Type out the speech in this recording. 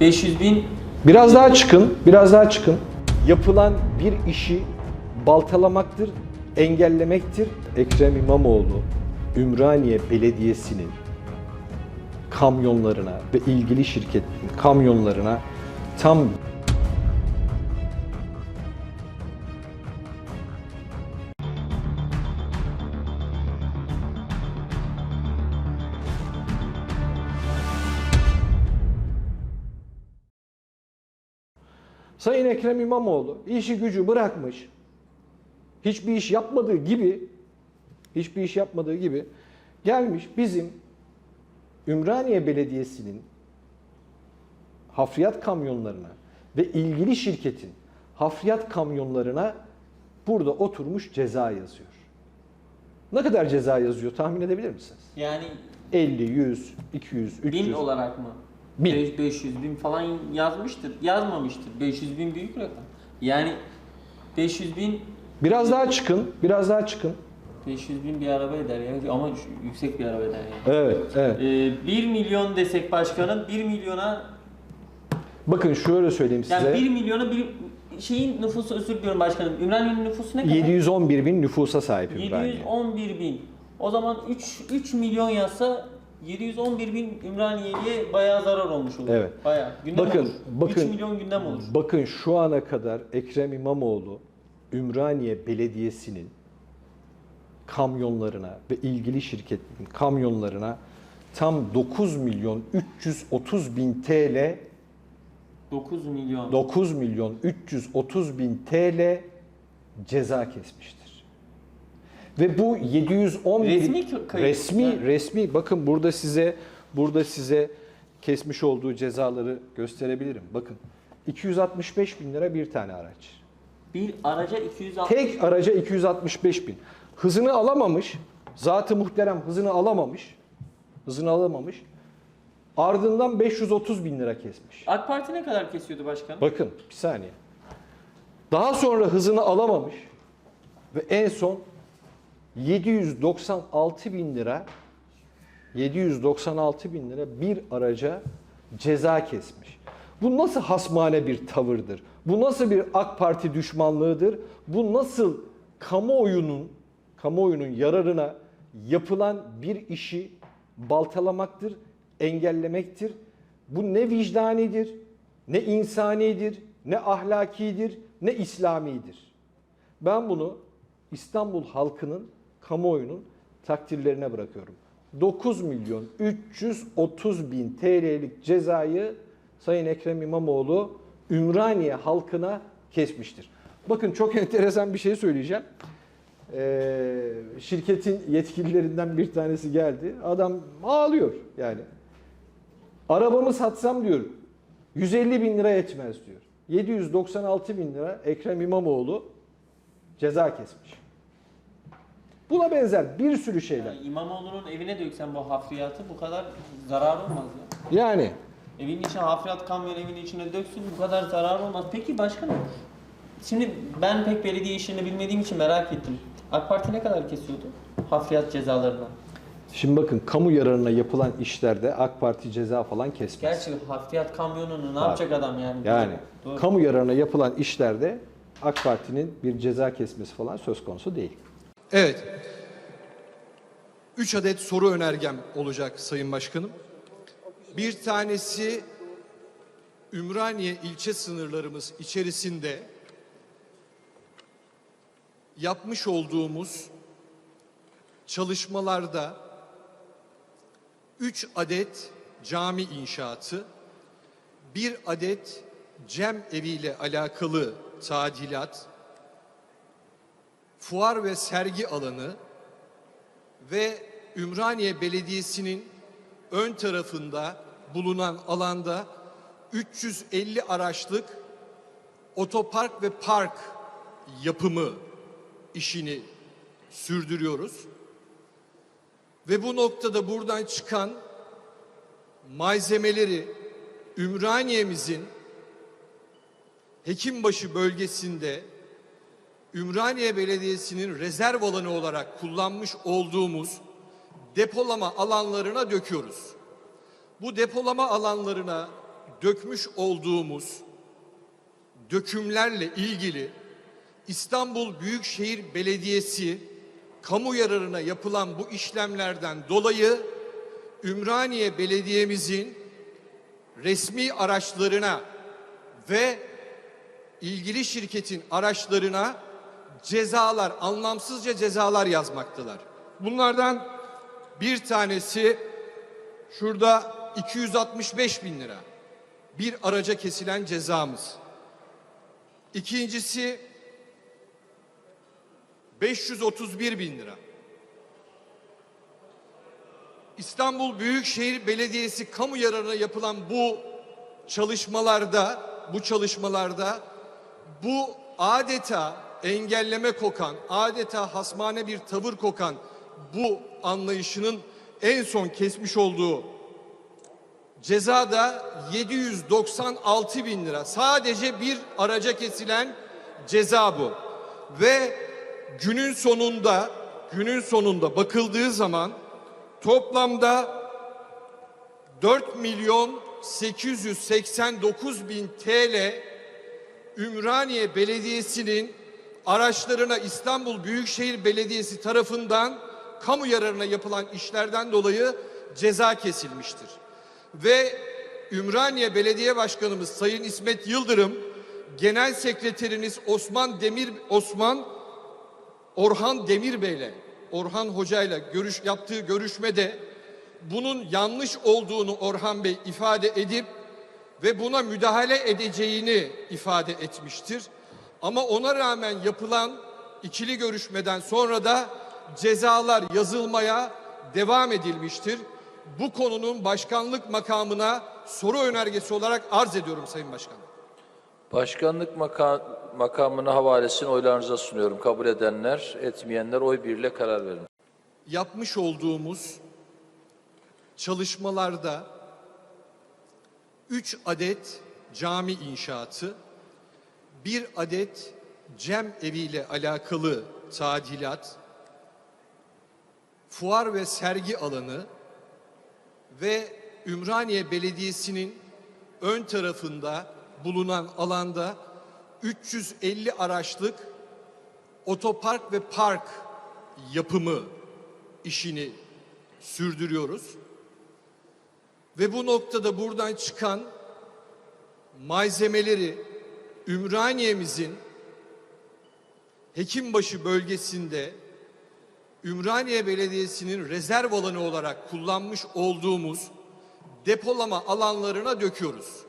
500 bin Biraz daha çıkın, biraz daha çıkın. Yapılan bir işi baltalamaktır, engellemektir. Ekrem İmamoğlu, Ümraniye Belediyesi'nin kamyonlarına ve ilgili şirketin kamyonlarına tam Sayın Ekrem İmamoğlu işi gücü bırakmış. Hiçbir iş yapmadığı gibi hiçbir iş yapmadığı gibi gelmiş bizim Ümraniye Belediyesi'nin hafriyat kamyonlarına ve ilgili şirketin hafriyat kamyonlarına burada oturmuş ceza yazıyor. Ne kadar ceza yazıyor tahmin edebilir misiniz? yani 50, 100, 200, 300. bin olarak mı? Bin. Beş- 500 bin falan yazmıştır. Yazmamıştır. 500 bin büyük rakam. Yani 500 bin Biraz daha çıkın, biraz daha çıkın. 500 bin bir araba eder ya ama yüksek bir araba eder yani. Evet, evet. Ee, 1 milyon desek başkanım 1 milyona Bakın şöyle söyleyeyim size. yani 1 milyona bir şeyin nüfusu özür diliyorum başkanım. Ümraniye'nin nüfusu ne kadar? 711 bin nüfusa sahip Ümraniye. 711 bin. O zaman 3 3 milyon yazsa 711 bin Ümraniye'ye bayağı zarar olmuş olur. Evet. Bayağı. Gündem Bakın, olur. bakın. 3 milyon gündem olur. Bakın şu ana kadar Ekrem İmamoğlu Ümraniye Belediyesi'nin kamyonlarına ve ilgili şirketin kamyonlarına tam 9 milyon 330 bin TL 9 milyon. 9 milyon 330 bin TL ceza kesmiştir. Ve bu 711 Resmi kayıt. resmi Yani. resmi bakın burada size burada size kesmiş olduğu cezaları gösterebilirim. Bakın 265 bin lira bir tane araç. bir araca 260 Tek araca 265 bin. Hızını alamamış. Zatı muhterem hızını alamamış. Hızını alamamış. Ardından 530 bin lira kesmiş. AK Parti ne kadar kesiyordu başkanım? Bakın bir saniye. Daha sonra hızını alamamış ve en son 796 bin lira 796 bin lira bir araca ceza kesmiş. Bu nasıl hasmane bir tavırdır? Bu nasıl bir AK Parti düşmanlığıdır? Bu nasıl kamuoyunun kamuoyunun yararına yapılan bir işi baltalamaktır, engellemektir? Bu ne vicdanidir, ne insanidir, ne ahlakidir, ne İslamidir. Ben bunu İstanbul halkının, kamuoyunun takdirlerine bırakıyorum. 9 milyon 330 bin TL'lik cezayı Sayın Ekrem İmamoğlu Ümraniye halkına kesmiştir. Bakın çok enteresan bir şey söyleyeceğim. Ee, şirketin yetkililerinden bir tanesi geldi. Adam ağlıyor yani. Arabamı satsam diyor 150 bin lira etmez diyor. 796 bin lira Ekrem İmamoğlu ceza kesmiş. Buna benzer bir sürü şeyler. Yani İmamoğlu'nun evine döksen bu hafriyatı bu kadar zarar olmaz ya. Yani Evin içine hafriyat kamyon evin içine döksün bu kadar zarar olmaz. Peki başkanım şimdi ben pek belediye işlerini bilmediğim için merak ettim. AK Parti ne kadar kesiyordu hafriyat cezalarına? şimdi bakın kamu yararına yapılan işlerde AK Parti ceza falan kesmez. Gerçi hafriyat kamyonunu ne Var. yapacak adam yani? Yani Doğru. kamu yararına yapılan işlerde AK Parti'nin bir ceza kesmesi falan söz konusu değil. Evet. Üç adet soru önergem olacak Sayın Başkanım. Bir tanesi Ümraniye ilçe sınırlarımız içerisinde yapmış olduğumuz çalışmalarda üç adet cami inşaatı, bir adet cem eviyle alakalı tadilat, fuar ve sergi alanı ve Ümraniye Belediyesi'nin ön tarafında bulunan alanda 350 araçlık otopark ve park yapımı işini sürdürüyoruz. Ve bu noktada buradan çıkan malzemeleri Ümraniye'mizin Hekimbaşı bölgesinde Ümraniye Belediyesi'nin rezerv alanı olarak kullanmış olduğumuz depolama alanlarına döküyoruz. Bu depolama alanlarına dökmüş olduğumuz dökümlerle ilgili İstanbul Büyükşehir Belediyesi kamu yararına yapılan bu işlemlerden dolayı Ümraniye Belediye'mizin resmi araçlarına ve ilgili şirketin araçlarına cezalar, anlamsızca cezalar yazmaktalar. Bunlardan bir tanesi şurada 265 bin lira bir araca kesilen cezamız. İkincisi 531 bin lira. İstanbul Büyükşehir Belediyesi kamu yararına yapılan bu çalışmalarda, bu çalışmalarda bu adeta engelleme kokan, adeta hasmane bir tavır kokan bu anlayışının en son kesmiş olduğu ceza da 796 bin lira. Sadece bir araca kesilen ceza bu. Ve günün sonunda, günün sonunda bakıldığı zaman toplamda 4 milyon 889 bin TL Ümraniye Belediyesi'nin araçlarına İstanbul Büyükşehir Belediyesi tarafından kamu yararına yapılan işlerden dolayı ceza kesilmiştir. Ve Ümraniye Belediye Başkanımız Sayın İsmet Yıldırım, Genel Sekreteriniz Osman Demir Osman Orhan Demir Bey'le Orhan Hoca'yla görüş yaptığı görüşmede bunun yanlış olduğunu Orhan Bey ifade edip ve buna müdahale edeceğini ifade etmiştir. Ama ona rağmen yapılan ikili görüşmeden sonra da cezalar yazılmaya devam edilmiştir. Bu konunun başkanlık makamına soru önergesi olarak arz ediyorum Sayın Başkanım. Başkanlık maka makamına havalesini oylarınıza sunuyorum. Kabul edenler, etmeyenler oy birliğiyle karar verin. yapmış olduğumuz çalışmalarda 3 adet cami inşaatı, bir adet cem eviyle alakalı tadilat, fuar ve sergi alanı ve Ümraniye Belediyesi'nin ön tarafında bulunan alanda 350 araçlık otopark ve park yapımı işini sürdürüyoruz. Ve bu noktada buradan çıkan malzemeleri Ümraniye'mizin Hekimbaşı bölgesinde Ümraniye Belediyesi'nin rezerv alanı olarak kullanmış olduğumuz depolama alanlarına döküyoruz.